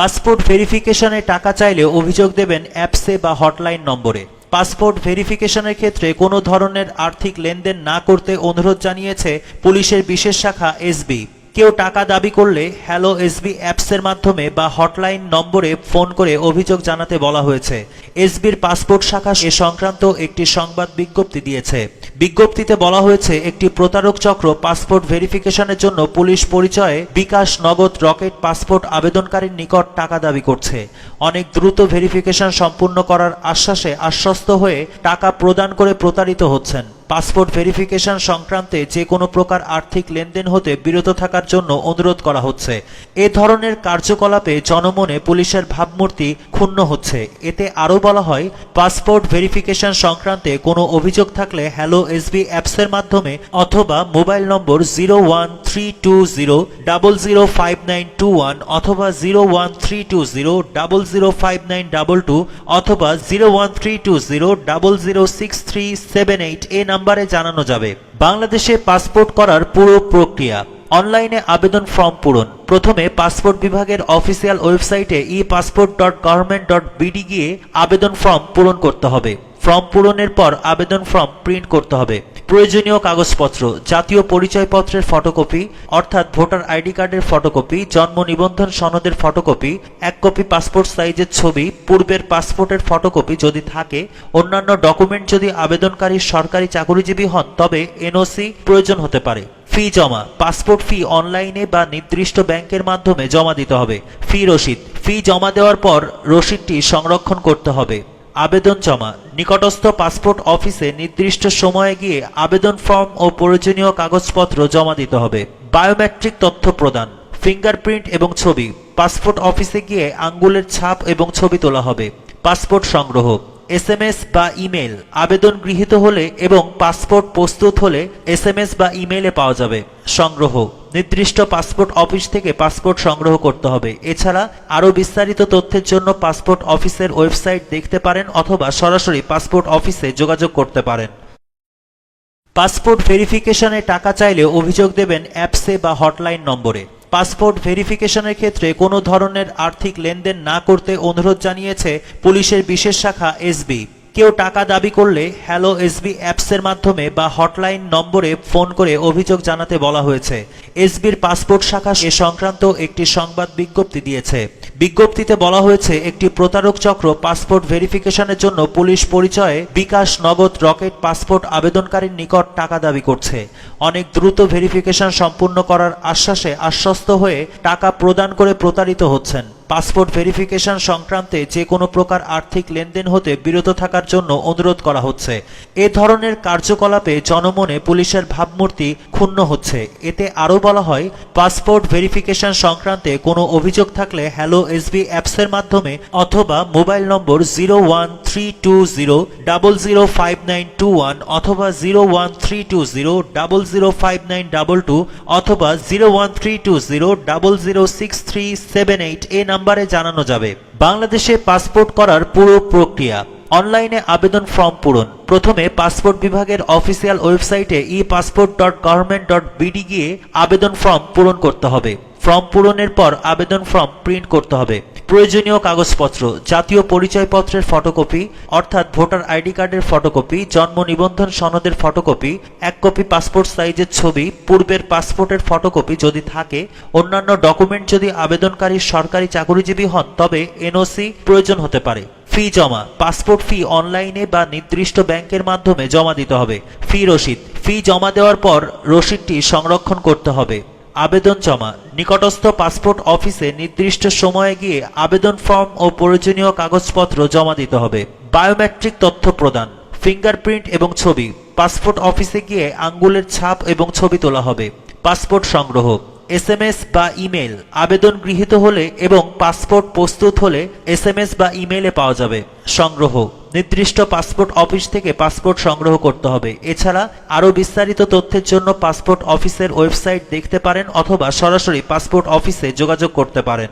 Passport ভেরিফিকেশনে টাকা চাইলে অভিযোগ দেবেন অ্যাপসে বা হটলাইন নম্বরে। পাসপোর্ট ভেরিফিকেশনের ক্ষেত্রে কোনো ধরনের আর্থিক লেনদেন না করতে অনুরোধ জানিয়েছে পুলিশের বিশেষ শাখা এসবি। কেউ টাকা দাবি করলে হ্যালো এসবি অ্যাপসের মাধ্যমে বা হটলাইন নম্বরে ফোন করে অভিযোগ জানাতে বলা হয়েছে। এসবির পাসপোর্ট শাখা এ সংক্রান্ত একটি সংবাদ বিজ্ঞপ্তি দিয়েছে। বিজ্ঞপ্তিতে বলা হয়েছে, একটি প্রতারক চক্র পাসপোর্ট ভেরিফিকেশনের জন্য পুলিশ পরিচয়ে বিকাশ নগদ রকেট পাসপোর্ট আবেদনকারীর নিকট টাকা দাবি করছে। অনেক দ্রুত ভেরিফিকেশন সম্পূর্ণ করার আশ্বাসে আশ্বস্ত হয়ে টাকা প্রদান করে প্রতারিত হচ্ছেন। পাসপোর্ট ভেরিফিকেশন সংক্রান্তে যে কোনো প্রকার আর্থিক লেনদেন হতে বিরত থাকার জন্য অনুরোধ করা হচ্ছে। এ ধরনের কার্যকলাপে জনমনে পুলিশের ভাবমূর্তি ক্ষুণ্ণ হচ্ছে। এতে আরও বলা হয়, পাসপোর্ট ভেরিফিকেশন সংক্রান্তে কোনো অভিযোগ থাকলে হ্যালো এসবি অ্যাপসের মাধ্যমে অথবা mobile number zero one three two zero double zero five nine two one অথবা zero one three two zero double zero five nine double two অথবা zero one three two zero double zero six three seven eight এ নাম্বারে জানানো যাবে। বাংলাদেশে passport করার পুরো প্রক্রিয়া। অনলাইনে আবেদন ফর্ম পূরণ। প্রথমে পাসপোর্ট বিভাগের অফিসিয়াল ওয়েবসাইটে e passport dot government dot BD গিয়ে আবেদন ফর্ম পূরণ করতে হবে। ফর্ম পূরণের পর আবেদন ফর্ম প্রিন্ট করতে হবে। প্রয়োজনীয় কাগজপত্র, জাতীয় পরিচয়পত্রের ফটোকপি, অর্থাৎ ভোটার আইডি কার্ডের ফটোকপি, জন্ম নিবন্ধন সনদের ফটোকপি, এক কপি পাসপোর্ট সাইজের ছবি, পূর্বের পাসপোর্টের ফটোকপি যদি থাকে, অন্যান্য ডকুমেন্ট যদি আবেদনকারী সরকারি চাকরিজীবী হন, তবে এনওসি প্রয়োজন হতে পারে। ফি জমা, পাসপোর্ট ফি অনলাইনে বা নির্দিষ্ট ব্যাংকের মাধ্যমে জমা দিতে হবে। ফি রসিদ, ফি জমা দেওয়ার পর রসিদটি সংরক্ষণ করতে হবে। আবেদন জমা। নিকটস্থ পাসপোর্ট অফিসে নির্দিষ্ট সময়ে গিয়ে আবেদন ফর্ম ও প্রয়োজনীয় কাগজপত্র জমা দিতে হবে। বায়োমেট্রিক তথ্য প্রদান, ফিঙ্গারপ্রিন্ট এবং ছবি। পাসপোর্ট অফিসে গিয়ে আঙ্গুলের ছাপ এবং ছবি তোলা হবে। পাসপোর্ট সংগ্রহ। এসএমএস বা ইমেল আবেদন গৃহীত হলে এবং পাসপোর্ট প্রস্তুত হলে এসএমএস বা ইমেলে পাওয়া যাবে। সংগ্রহ। নির্দিষ্ট পাসপোর্ট অফিস থেকে পাসপোর্ট সংগ্রহ করতে হবে। এছাড়া আরও বিস্তারিত তথ্যের জন্য পাসপোর্ট অফিসের ওয়েবসাইট দেখতে পারেন অথবা সরাসরি পাসপোর্ট অফিসে যোগাযোগ করতে পারেন। পাসপোর্ট ভেরিফিকেশনে টাকা চাইলে অভিযোগ দেবেন অ্যাপসে বা হটলাইন নম্বরে। পাসপোর্ট ভেরিফিকেশনের ক্ষেত্রে কোনো ধরনের আর্থিক লেনদেন না করতে অনুরোধ জানিয়েছে পুলিশের বিশেষ শাখা এসবি। কেউ টাকা দাবি করলে হ্যালো এসবি অ্যাপসের মাধ্যমে বা হটলাইন নম্বরে ফোন করে অভিযোগ জানাতে বলা হয়েছে। এসবির পাসপোর্ট শাখা এ সংক্রান্ত একটি সংবাদ বিজ্ঞপ্তি দিয়েছে। বিজ্ঞপ্তিতে বলা হয়েছে, একটি প্রতারক চক্র পাসপোর্ট ভেরিফিকেশনের জন্য পুলিশ পরিচয়ে বিকাশ নগদ রকেট পাসপোর্ট আবেদনকারীর নিকট টাকা দাবি করছে। অনেক দ্রুত ভেরিফিকেশন সম্পূর্ণ করার আশ্বাসে আশ্বস্ত হয়ে টাকা প্রদান করে প্রতারিত হচ্ছেন। পাসপোর্ট ভেরিফিকেশন সংক্রান্তে যে কোনো প্রকার আর্থিক লেনদেন হতে বিরত থাকার জন্য অনুরোধ করা হচ্ছে। এ ধরনের কার্যকলাপে জনমনে পুলিশের ভাবমূর্তি ক্ষুণ্ণ হচ্ছে। এতে আরও বলা হয়, পাসপোর্ট ভেরিফিকেশন সংক্রান্তে কোনো অভিযোগ থাকলে হ্যালো এসবি অ্যাপসের মাধ্যমে অথবা mobile number zero one three two zero double zero five nine two one অথবা zero one three two zero double zero five nine double two অথবা zero one three two zero double zero six three seven eight এ নাম্বারে জানানো যাবে। বাংলাদেশে passport করার পুরো প্রক্রিয়া। অনলাইনে আবেদন ফর্ম পূরণ। প্রথমে পাসপোর্ট বিভাগের অফিসিয়াল ওয়েবসাইটে e passport dot government dot BD গিয়ে আবেদন ফর্ম পূরণ করতে হবে। ফর্ম পূরণের পর আবেদন ফর্ম প্রিন্ট করতে হবে। প্রয়োজনীয় কাগজপত্র, জাতীয় পরিচয়পত্রের ফটোকপি, অর্থাৎ ভোটার আইডি কার্ডের ফটোকপি, জন্ম নিবন্ধন সনদের ফটোকপি, এক কপি পাসপোর্ট সাইজের ছবি, পূর্বের পাসপোর্টের ফটোকপি যদি থাকে, অন্যান্য ডকুমেন্ট যদি আবেদনকারী সরকারি চাকরিজীবী হন, তবে এনওসি প্রয়োজন হতে পারে। ফি জমা, পাসপোর্ট ফি অনলাইনে বা নির্দিষ্ট ব্যাংকের মাধ্যমে জমা দিতে হবে। ফি রসিদ, ফি জমা দেওয়ার পর রসিদটি সংরক্ষণ করতে হবে। আবেদন জমা নিকটস্থ পাসপোর্ট অফিসে নির্দিষ্ট সময়ে গিয়ে আবেদন ফর্ম ও প্রয়োজনীয় কাগজপত্র জমা দিতে হবে। বায়োমেট্রিক তথ্য প্রদান, ফিঙ্গারপ্রিন্ট এবং ছবি। পাসপোর্ট অফিসে গিয়ে আঙ্গুলের ছাপ এবং ছবি তোলা হবে। পাসপোর্ট সংগ্রহ। এসএমএস বা ইমেল আবেদন গৃহীত হলে এবং পাসপোর্ট প্রস্তুত হলে এসএমএস বা ইমেলে পাওয়া যাবে। সংগ্রহ। নির্দিষ্ট পাসপোর্ট অফিস থেকে পাসপোর্ট সংগ্রহ করতে হবে। এছাড়া আরও বিস্তারিত তথ্যের জন্য পাসপোর্ট অফিসের ওয়েবসাইট দেখতে পারেন অথবা সরাসরি পাসপোর্ট অফিসে যোগাযোগ করতে পারেন।